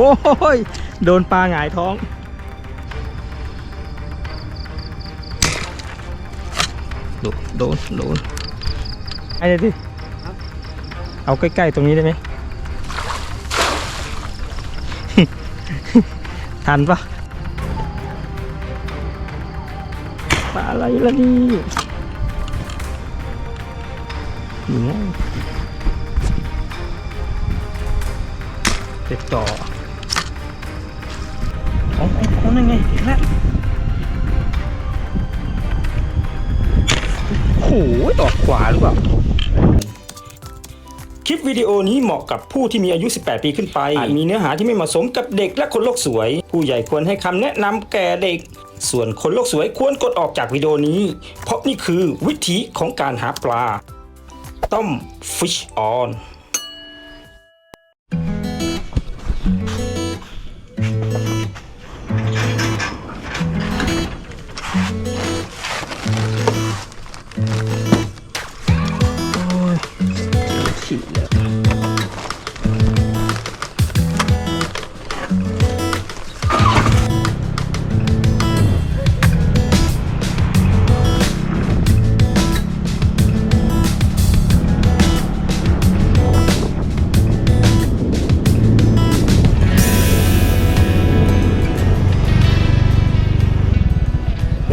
โอ้ย โดนปลาหงายท้อง โดน โดน โดนไอ้เดี๋ยวดิเอาใกล้ ๆ ตรงนี้ได้ไหม ทันปะปลาอะไรล่ะนี่นี่ไงติดต่อ หออกขวาหรือเปล่า คลิปวิดีโอนี้เหมาะกับผู้ที่มีอายุ 18 ปีขึ้นไป อาจมีเนื้อหาที่ไม่เหมาะสมกับเด็กและคนโลกสวย ผู้ใหญ่ควรให้คำแนะนำแก่เด็ก ส่วนคนโลกสวยควรกดออกจากวิดีโอนี้ เพราะนี่คือวิธีของการหาปลา ต้ม fish on ฉี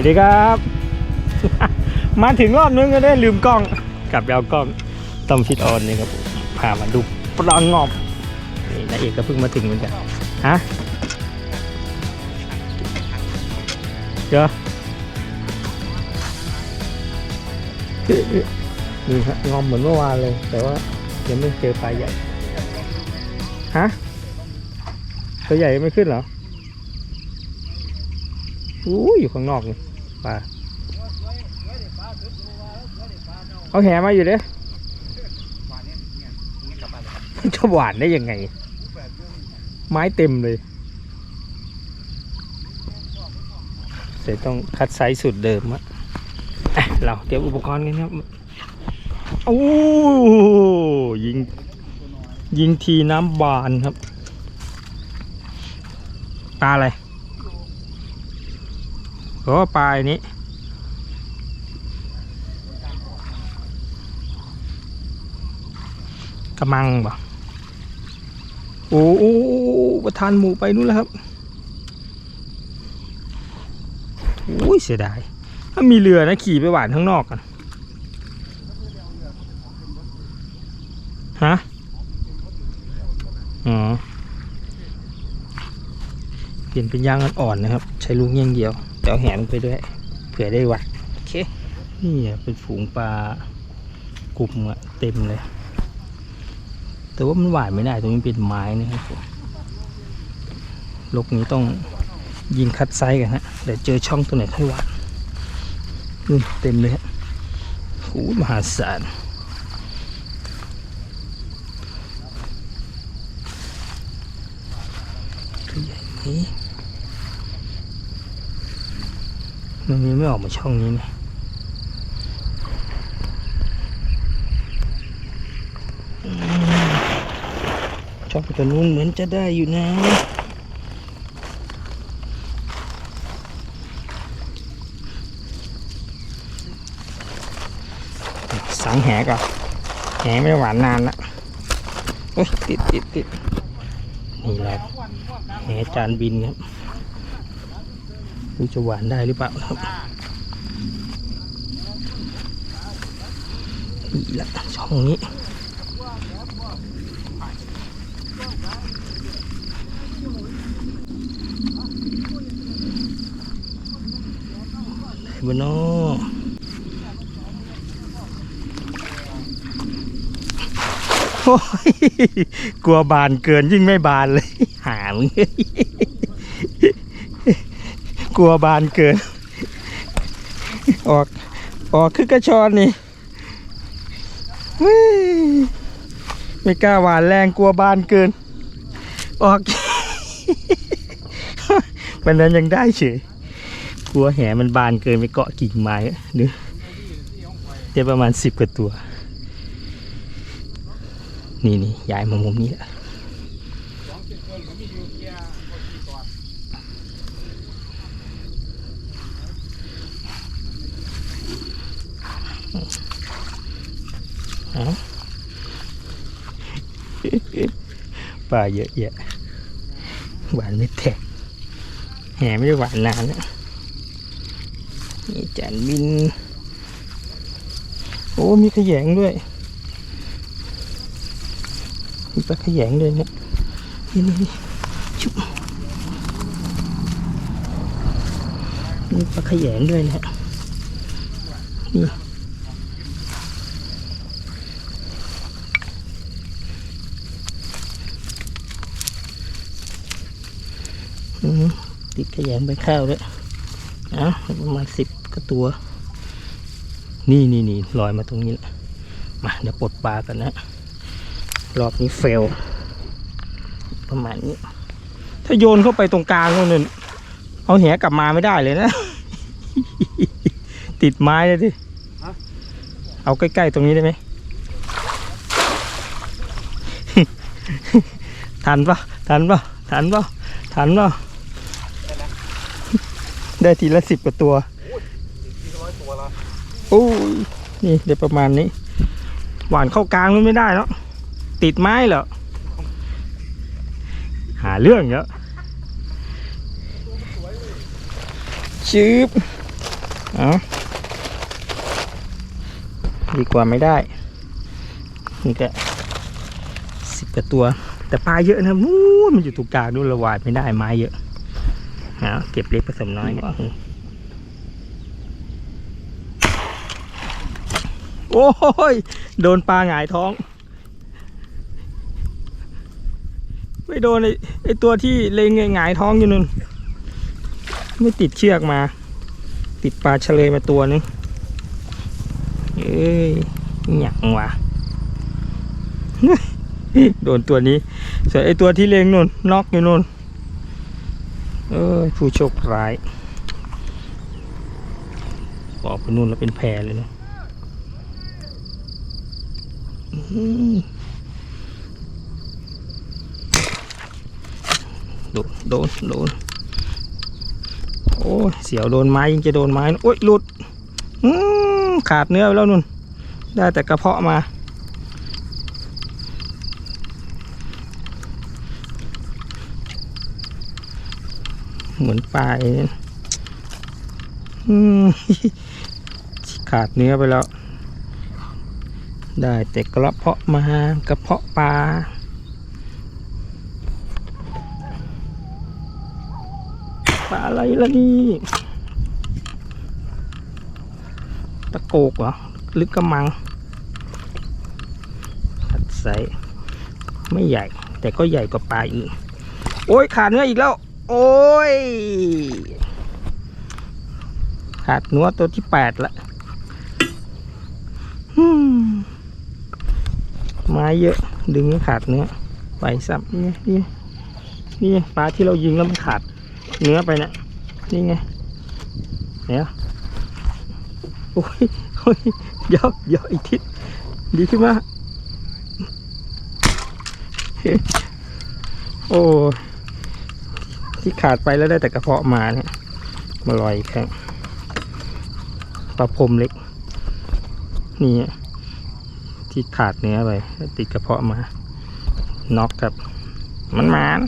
ดีครับ มาถึงรอบนึงก็ได้ลืมกล้องกลับไปเอากล้องต้อมฟิตออนนี่ครับผมพามาดูปลางอบนี่นายเอกก็เพิ่งมาถึงเหมือนกันฮะเจอนี่ฮะงอมเหมือนเมื่อวานเลย แต่ว่ายังไม่เจอปลาใหญ่ฮะตัวใหญ่ไม่ขึ้นเหรออู้อยู่ข้างนอกนี่ป ลาเอาแหมาอยู่เด้จะหวานได้ยังไง ไม้เต็มเลยเสร็จต้องคัดไซส์สุดเดิมอะอะเราเตรียมอุปกรณ์กันครับโอ้ยิง ยิงทีน้ำบานครับ ปลาอะไร โอ้ปลาอันนี้ กระมังบ่โอ้โหประธานหมูไปนู่นแล้วครับอุ้ยเสียดาย ถ้ามีเรือนะขี่ไปหวานข้างนอกกันฮะ อ๋อ เปลี่ยนเป็นยางอ่อนๆนะครับ ใช้ลูกเงี้ยงเดียว แต่เอาแหนไปด้วยเผื่อได้หวัดโอเค นี่อะเป็นฝูงปลากลุ่มอะเต็มเลย แต่ว่ามันหวานไม่ได้ตรงนี้เป็นไม้นะครับผมลกนี้ต้องยิงคัดไซส์กันฮะเดี๋ยวเจอช่องตัวไหนค่อยหวานนี่เต็มเลยฮะโอ้ยมหาศาลตัวใหญ่นี้ มันมีไม่ออกมาช่องนี้นะช่องตัวนู้นเหมือนจะได้อยู่นะสังแหก่อนแหไม่หวานนานละโอ้ยติดติดติดนี่แหละแหจานบินครับ ดูจะหวานได้หรือเปล่าครับนี่แหละช่องนี้ไบนอโอ้ยกลัวบานเกินยิ่งไม่บานเลย หามึง กลัวบานเกิน ออก ออกคือกระชอนนี่ไม่กล้าหวานแรงกลัวบานเกิน ออกมันนั้นยังได้เฉยกลัวแหมันบานเกินไปเกาะกิ่งไม้อะนึกเดี๋ยวประมาณสิบกว่าตัว นี่นี่ย้ายมามุมนี้แหละ เอา ปลาเยอะแยะหวานไม่แตกแหไม่ได้หวานนานนี่จานบิน โอ้มีขยงด้วย มีปลาขยงด้วยเนี่ยนี่นี่นี่ชุบมีปลาขยงด้วยเนี่ยนี่อืม ติดขยงไปข้าวด้วยเอะประมาณสิบก็ตัว นี่นี่นี่ลอยมาตรงนี้แหละมาเดี๋ยวปลดปลากันนะ รอบนี้เฟล ประมาณนี้ ถ้าโยนเข้าไปตรงกลางตรงนั้นเอาแหกลับมาไม่ได้เลยนะ ติดไม้เลยดิเอาใกล้ๆตรงนี้ได้ไหมทันปะทันปะทันปะทันปะ ได้ทีละสิบกว่าตัวโอ้ยนี่เดี๋ยวประมาณนี้ หวานเข้ากลางมันไม่ได้แล้วติดไม้เหรอ หาเรื่องเยอะชืบเอาดีกว่าไม่ได้ นี่ก็สิบกว่าตัว แต่ปลาเยอะนะมูนมันอยู่ตรงกลางด้วยระวายไม่ได้ไม้เยอะ เอาเก็บเล็กผสมน้อยเนี่ยโอ้ย โดนปลาหงายท้อง ไม่โดนไอ้ไอตัวที่เลงหงายท้องอยู่นู่นไม่ติดเชือกมา ติดปลาเฉลยมาตัวนึงเอ้ยหยักวะโดนตัวนี้ส่วนไอตัวที่เลงนู่นน็อกอยู่นู่น เอ้ยผู้โชคร้ายออกไปนู่นแล้วเป็นแพรเลยนะโดน โดน โดน โอ้ยเสียวโดนไม้ยิงจะโดนไม้ โอ้ยหลุดขาดเนื้อไปแล้วนุ่น ได้แต่กระเพาะมา เหมือนปลาไอ้นี่อืมขาดเนื้อไปแล้ว ได้แต่กระเพาะมากระเพาะปลาปลาอะไรล่ะนี่ตะโกกเหรอลึกกระมังขัดใสไม่ใหญ่ แต่ก็ใหญ่กว่าปลาอื่นโอ้ยขาดเนื้ออีกแล้ว โอ้ยขาดเนื้อตัวที่แปดละอืมไม้เยอะ ดึงให้ขาดเนื้อไปสับนี่ไงนี่ไงนี่ไงปลาที่เรายิงแล้วมันขาด เนื้อไปนะนี่ไงเนี่ยโอ้ยโอ้ยเดี๋ยวเดี๋ยวอีกทิศดีขึ้นมาโอ้ย ที่ขาดไปแล้วได้แต่กระเพาะมาเนี่ยมาลอยอีกครั้งปลาพรมเล็ก นี่ที่ขาดเนื้อไปแล้วติดกระเพาะมา น็อกกับ มันมาน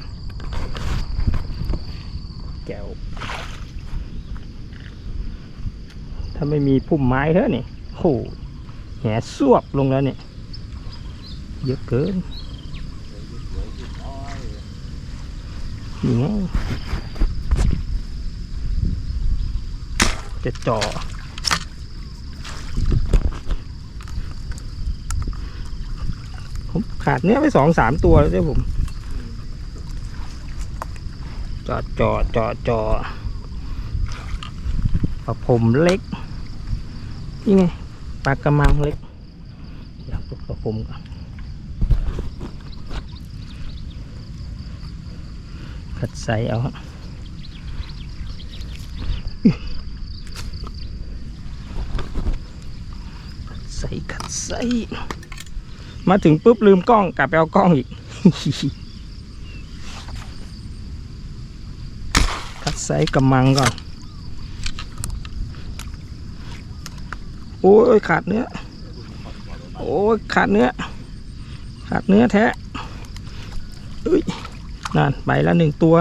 แก้วถ้าไม่มีพุ่มไม้เท่านี่โหแหสวบลงแล้วเนี่ยเยอะเกิน นี่ไงจะจ่อผมขาดเนื้อไปสองสามตัวแล้วเนี่ผม จอดจอดจอดจอปลาผมเล็ก นี่ไงปลากระมังเล็กอยากตกปลาผมก่อนขัด ใส่เอาฮะใส่ขัดใส่มาถึงปุ๊บลืมกล้องกลับไปเอากล้องอีกคัดไซส์กำมังก่อน โอ้ยขาดเนื้อ โอ้ยขาดเนื้อ ขาดเนื้อแท้อุ้ย นั่นไปละหนึ่งตัว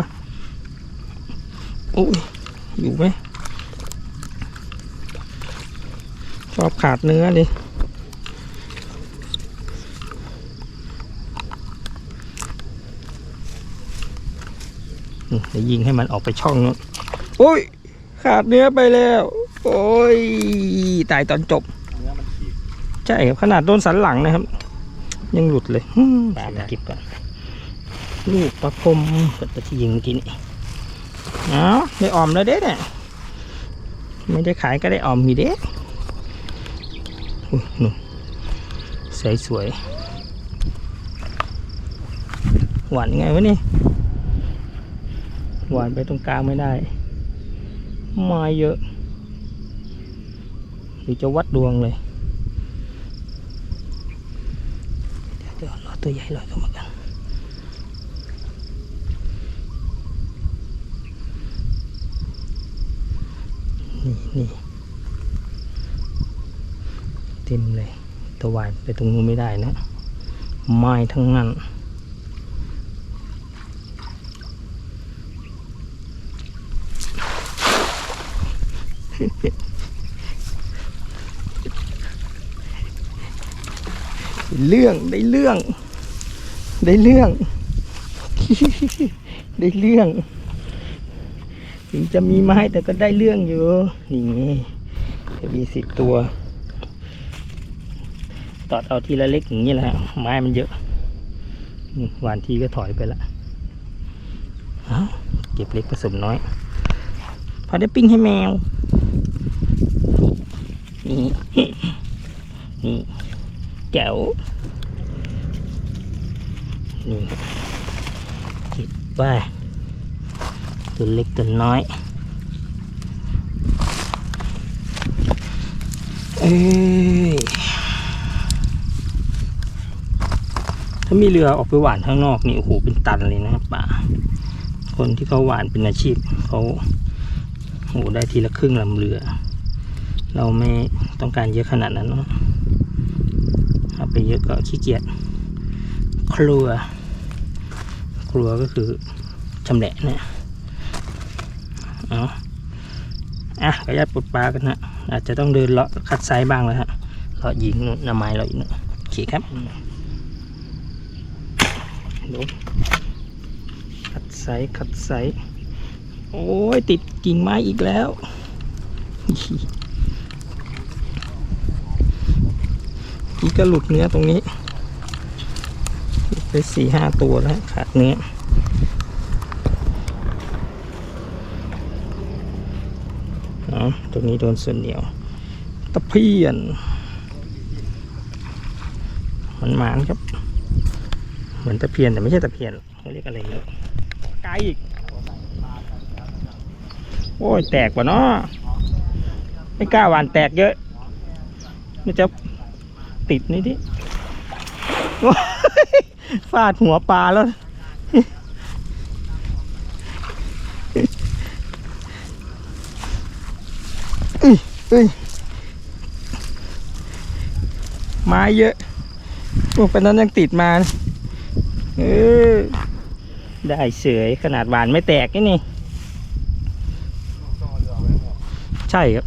อุ้ยอยู่ไหมชอบขาดเนื้อดิอืมเดี๋ยวยิงให้มันออกไปช่องนู้นโอ้ย ขาดเนื้อไปแล้ว โอ้ย ตายตอนจบเนื้อมันขีดใช่ครับขนาดโดนสันหลังนะครับ ยังหลุดเลยอืมปลามาเก็บก่อน ลูกประคมเปิดไปที่ยิงเมื่อกี้นี่เอาได้ออมแล้วเด้เนี่ยไม่ได้ขายก็ได้ออมมีเด้อุ้ยหนุ่มสวยสวยหวานยังไงวะนี่หวานไปตรงกลางไม่ได้มาเยอะหรือจะวัดดวงเลย เดี๋ยวรอตัวใหญ่ลอยเข้ามากัน นี่นี่เต็มเลยตะวายไปตรงนู้นไม่ได้นะไม้ทั้งนั้นเรื่องได้เรื่อง ได้เรื่อง ได้เรื่อง ถึงจะมีไม้แต่ก็ได้เรื่องอยู่ นี่จะมีสิบตัว ตอดเอาทีละเล็กอย่างนี้แหละฮะไม้มันเยอะหวานทีก็ถอยไปละเอาเก็บเล็กผสมน้อย พอได้ปิ้งให้แมว นี่นี่แจ๋วนี่คิดว่า ตัวเล็กตัวน้อยเอ้ยถ้ามีเรือออกไปหวานข้างนอกนี่โอ้โหเป็นตันเลยนะครับป่าคนที่เขาหวานเป็นอาชีพเขาโอ้โหได้ทีละครึ่งลำเรือ เราไม่ต้องการเยอะขนาดนั้นเนาะเอาไปเยอะก็ขี้เกียจครัว ครัวก็คือชำแหละเนี่ย เอาอะขออนุญาตปลดปลากันนะอาจจะต้องเดินเลาะคัดไซส์บ้างแล้วฮะเลาะยิงนู่นหน้าไม้เราอีกนู่นโอเคครับดูคัดไซส์คัดไซส์โอ้ยติดกิ่งไม้อีกแล้วนี่ก็หลุดเนื้อตรงนี้ไปสี่ห้าตัวแล้วขาดเนื้อ เอตัวนี้โดนเส่วนเหนียว ตะเพียนมันหมานครับ เหมือนตะเพียนแต่ไม่ใช่ตะเพียนเขาเรียกอะไรเนี่ยไกลอีก โอ้ยแตกว่ะเนาะไม่กล้าหวานแตกเยอะ มันจะติดนี่ดิฟาดหัวปลาแล้ว เอ้ยเอ้ยไม้เยอะพวกเป็นนั้นยังติดมานะเออได้เสยขนาดหวานไม่แตกนี่นี่ใช่ครับ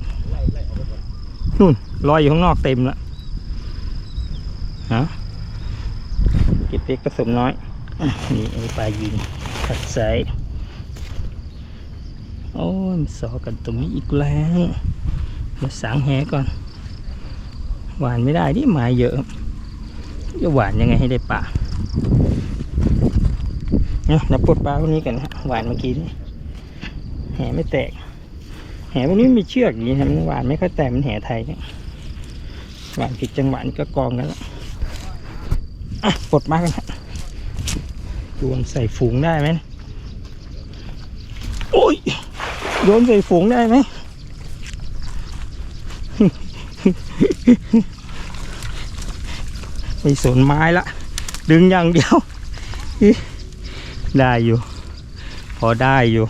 นู่นลอยอยู่ข้างนอกเต็มแล้วฮะเก็บเล็กผสมน้อยนี่ไอ้ปลายิงขัดใส่โอ้ยสอกันตรงนี้อีกแล้ว มาสางแหก่อน หวานไม่ได้ที่หมายเยอะจะหวานยังไงให้ได้ปลาเนี่ยเดี๋ยวปลดปลาพวกนี้กันนะฮะหวานเมื่อกี้นี่แหไม่แตก แหพวกนี้มีเชือกอย่างนี้ครับมันหวานไม่ค่อยแตกมันแหไทยเนี่ยหวานผิดจังหวะนี่ก็กองกันแล้วอะปลดมากันฮะโยนใส่ฝูงได้ไหมโอ้ยโยนใส่ฝูงได้ไหม ไม่สนไม้ละ ดึงอย่างเดียว ได้อยู่ พอได้อยู่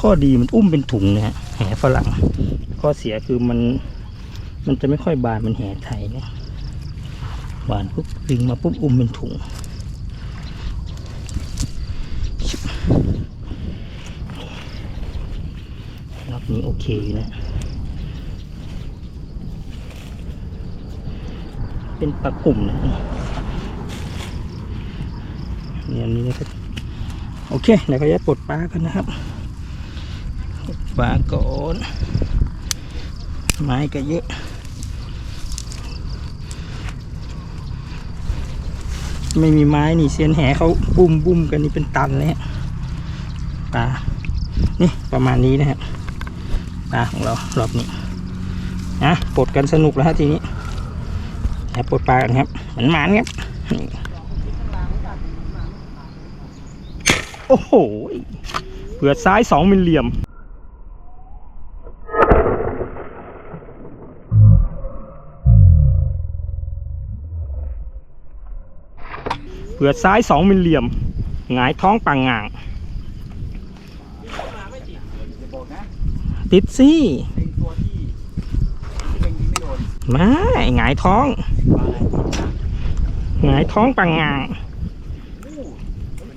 ข้อดีมันอุ้มเป็นถุงนะฮะแหฝรั่ง ข้อเสียคือมัน มันจะไม่ค่อยบานมันแหไทยเนี่ยบานปุ๊บดึงมาปุ๊บอุ้มเป็นถุงชิบรอบ นี้โอเคอยู่นะ เป็นปลากลุ่มนะนี่อันนี้นะครับโอเคเดี๋ยวก็จะปลดปลากันนะครับปลดปลาก่อนไม้ก็เยอะไม่มีไม้นี่เซียนแหเขาบุ้มบุ้มกันนี่เป็นตันเลยฮะปลานี่ประมาณนี้นะฮะ ปลาของเรารอบนี้นะปลดกันสนุกแล้วฮะทีนี้แอบปลดปลากันครับหมันหมันครับโอ้โหเผือซ้ายสองมิลเหลี่ยมเผือซ้ายสองมิลเหลี่ยมหงายท้องปังงางนะ ติดซี่ไอตัวที่ที่เป็นยิงไม่โดนไม่หงายท้อง ปลาอะไรหงายท้องปังงางอู้มัน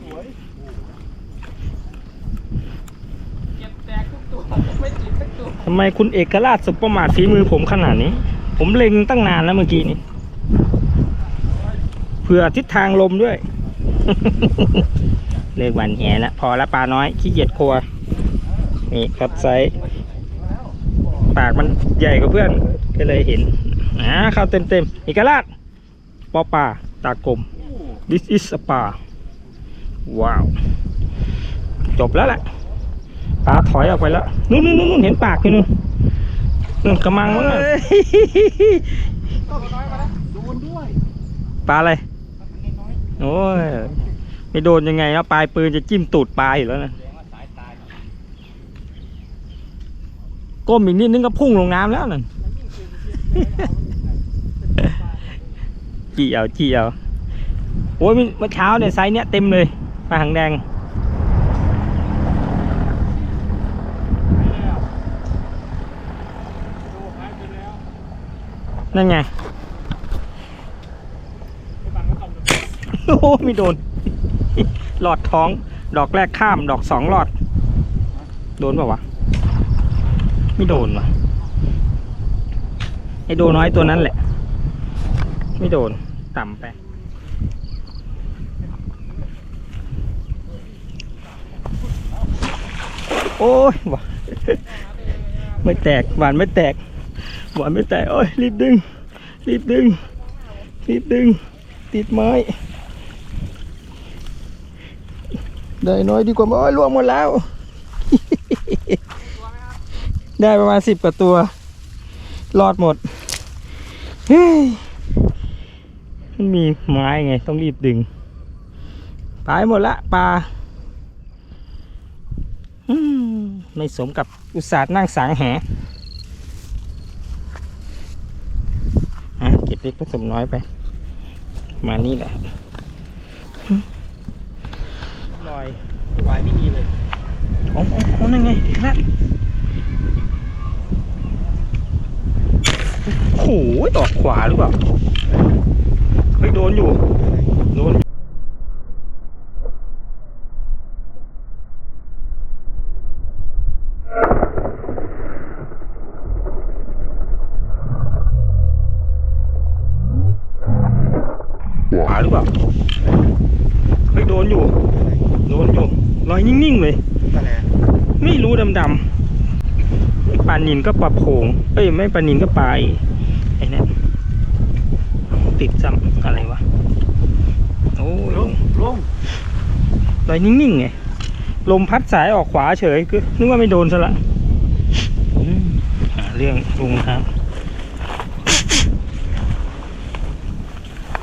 สวทำไมคุณเอกราชสุปประมาทฝีมือผมขนาดนี้ ผมเล็งตั้งนานแล้วเมื่อกี้นี้เผื่อทิศทางลมด้วย เลิกหวันแหแล้วพอละปลาน้อยขี้เกียจครัวนี่ครับไซส์ ปากมันใหญ่กว่าเพื่อนก็เลยเห็นอ่าเข้าเต็มเต็มๆเอกราชปอปลาตากลม this is a ปลาว้าว จบแล้วแหละปลาถอยออกไปแล้วนู่นนู่นนู่นเห็นปากพี่นู่นนู่นกระมังมั้งน่ะก็น้อยมาแล้วโดนด้วยปลาอะไรมันน้อยโอ้ยไม่โดนยังไงแล้วปลายปืนจะจิ้มตูดปลาอยู่แล้วนะ แสดงว่าสายตาย ก้มอีกนิดนึงก็พุ่งลงน้ำแล้วนั่นจี้เอาจี้เอาโอ้ยเมื่อเช้าเนี่ยไซส์เนี้ยเต็มเลยปลาหางแดงดูหายไปแล้วนั่นไงไอ้บังก็ต้องโอ้โหไม่โดน หลอดท้อง ดอกแรกข้าม ดอกสองหลอด โดนเปล่าวะ ไม่โดนวะไอโดน้อยตัวนั้นแหละ ไม่โดนต่ำไปโอ้ยวะไม่แตกหวานไม่แตกหวานไม่แตกโอ้ยรีบดึง รีบดึง รีบดึง ติดไม้ได้น้อยดีกว่าโอ้ยล่วงหมดแล้ว ได้ประมาณสิบกว่าตัว รอดหมด เฮ้ย มันมีไม้ไง ต้องรีบดึง ตายหมดละปลาอืมไม่สมกับอุตสาห์นั่งสางแหอะเก็บเล็กผสมน้อยไป มานี่แหละลอย วายไม่มีเลย โอ้โอ้โอ้นั่นไงเห็นแล้วโอ้โหออกขวาหรือเปล่าไม่โดนอยู่ โดนขวาหรือเปล่าไม่โดนอยู่ โดนอยู่ลอยนิ่งๆเลยตะแลไม่รู้ดำๆไม่ปลานินก็ปลาโพงเอ้ยไม่ปลานินก็ปลา ไอ้ไอ้นั่นติดซ้ำอะไรวะ โอ้ยลงลงลอยนิ่งๆไง ลมพัดสายออกขวาเฉยคือนึกว่าไม่โดนซะละอืมหาเรื่องลงครับ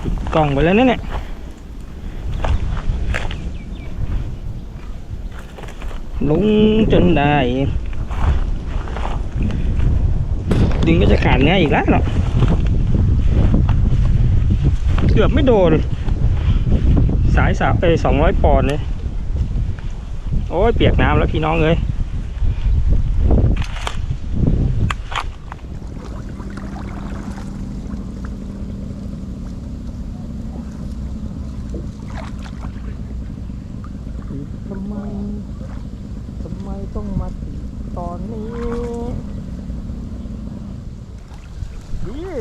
ปิดกล้องไปแล้วนั่นเนี่ยลงจนได้ดึงก็จะขาดเนื้ออีกแล้วเนาะ เกือบไม่โดน สายสามเอสองร้อยปอนด์เลยโอ้ยเปียกน้ำแล้วพี่น้องเลยทำไมทำไมต้องมาตอนนี้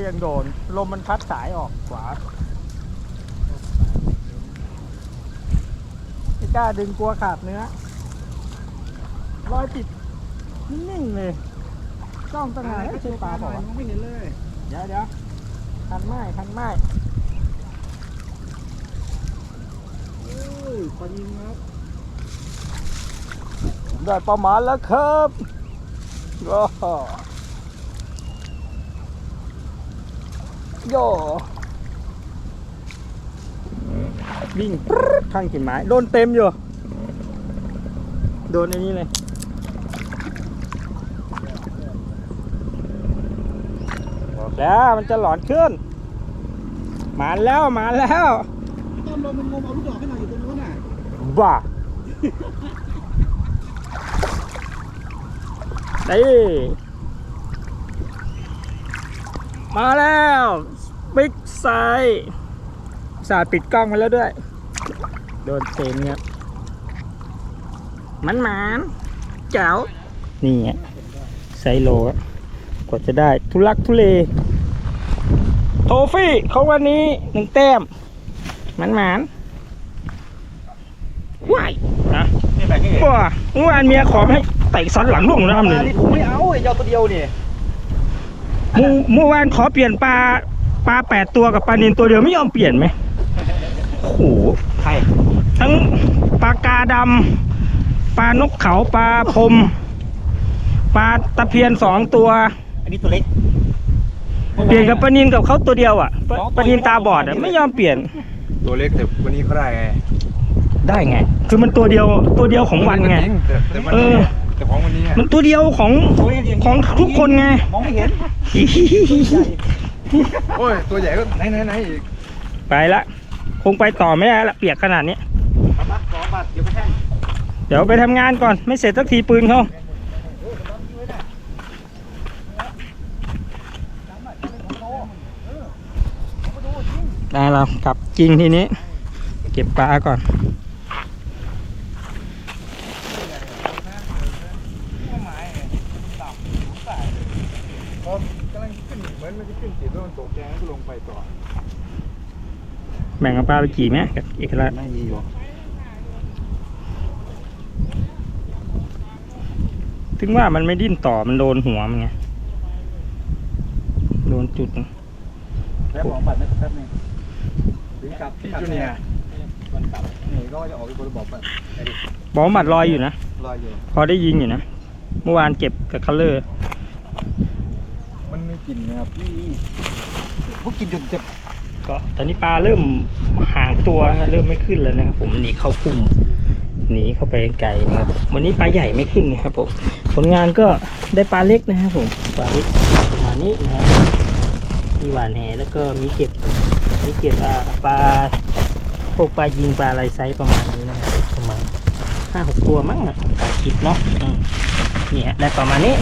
ยังโดน ลมมันพัดสายออกขวา กล้าดึงกลัวขาดเนื้อรอยติดนิ่งๆเลยจ้องตั้งนานไม่ใช่ปลาบอกว่าวะไม่เห็นเลย เดี๋ยวเดี๋ยวทันไม้ทันไม้เอ้ยปลายิงครับได้ประมาณแล้วครับว้าวโย วิ่งปรึ๊ดข้างกิ่งไม้โดนเต็มอยู่ โดนไอ้นี่เลยบอกแล้วมันจะหลอนขึ้นมาแล้วมาแล้วต้นลมมันงมเอาลูกดอกให้หน่อยอยู่ตรงนู้นน่ะบ้านี่มาแล้ว บิ๊กไซ สาดปิดกล้องมาแล้วด้วย โดนเต็มเนี่ยมันหมานเจ๋วนี่ไงไซโลอะกว่าจะได้ ทุลักทุเล โทฟี่ของวันนี้หนึ่งแต้มมันหมานว้ายนะนี่แบบนี้ว้าเมื่อวานเมียขอให้เตะสันหลังล่วงน้ำเลยนี่ผมไม่เอาไอ้เจ้าตัวเดียวนี่เมื่อเมื่อวานขอเปลี่ยนปลาปลาแปดตัวกับปลานินตัวเดียวไม่ยอมเปลี่ยนไหม โอ้โหใครทั้งปลากาดำปลานกเขาปลาพรมปลาตะเพียนสองตัว อันนี้ตัวเล็กเปลี่ยนกับปลานินกับเขาตัวเดียวอะปลาปลานินตาบอดอะไม่ยอมเปลี่ยน ตัวเล็กแต่วันนี้เขาได้ไงได้ไง คือมันตัวเดียวตัวเดียวของวันไงแต่แต่วันเอนี้อแต่ของวันนี้อะมันตัวเดียวของของทุกคนไงมองไม่เห็นโอ้ยตัวใหญ่ก็ไหนไหนไหนอีกไปละ คงไปต่อไม่ได้ละเปียกขนาดนี้เอามาสองบาทเดี๋ยวไปแท่งเดี๋ยวไปทำงานก่อน ไม่เสร็จสักทีปืนเขาได้แล้วกลับจริงทีนี้ เก็บปลาก่อน พอกำลังขึ้นเหมือนมันจะขึ้นติดแล้วมันตกแกงก็ลงไปต่อ แบ่งเอาปลาไปกี่ไหมกับเอกราชไม่มีอยู่ถึงว่ามันไม่ดิ้นต่อมันโดนหัวมันไงโดนจุดแล้วสองบาทนะแป๊บนึงถึงกลับพี่จูเนียร์วันกลับนี่ก็จะออกไปบนบอกไปไอ้ดิบอลหมัดลอยอยู่นะรออยู่ พอได้ยิงอยู่นะ เมื่อวานเก็บกับคัลเลอร์มัน ไม่กินนะครับพวกกินจนเจ็บก็ตอนนี้ปลาเริ่มห่างตัวนะเริ่มไม่ขึ้นแล้วนะครับผมหนีเข้าพุ่มหนีเข้าไปไกลนะครับวันนี้ปลาใหญ่ไม่ขึ้นนะครับผมผลงานก็ได้ปลาเล็กนะครับผมปลาเล็กประมาณนี้นะครับมีหวานแหแล้วก็มีเก็บมีเก็บปลาพวกปลายิงปลาอะไรไซส์ประมาณนี้นะครับประมาณห้าหกตัวมั้งอะปลาคิดเนาะเนี่ยได้ประมาณนี้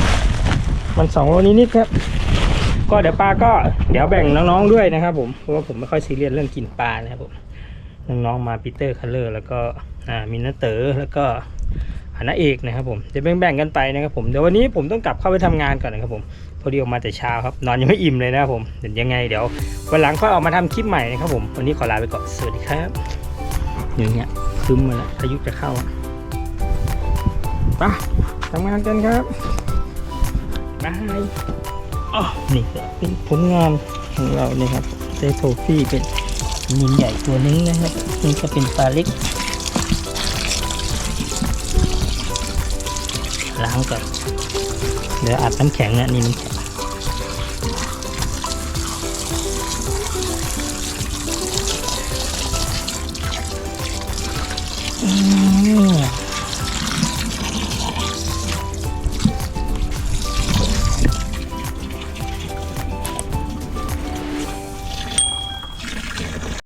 มันสองโลนิดๆครับ ก็เดี๋ยวปลาก็เดี๋ยวแบ่งน้องๆด้วยนะครับ ผมเพราะว่าผมไม่ค่อยซีเรียสเรื่องกินปลานะครับผมน้องๆมาปีเตอร์คัลเลอร์แล้วก็อ่ามินนเตอร์แล้วก็อานาเอกนะครับผมจะแบ่งๆกันไปนะครับผมเดี๋ยววันนี้ผมต้องกลับเข้าไปทำงานก่อนนะครับผมพอดีออกมาแต่เช้าครับนอนยังไม่อิ่มเลยนะครับผมเดี๋ยวยังไงเดี๋ยววันหลังค่อยออกมาทำคลิปใหม่นะครับผมวันนี้ขอลาไปก่อนสวัสดีครับอย่างเงี้ยคึมมาแล้วพายุจะเข้าไปทำงานกันครับบาย นี่ก็เป็นผลงานของเราเนี่ยครับได้โทฟี่เป็นมินใหญ่ตัวนึงนะครับนี่ก็เป็นปลาเล็กล้างก่อนเดี๋ยวอัดน้ำแข็งนะนี่น้ำแข็งอืม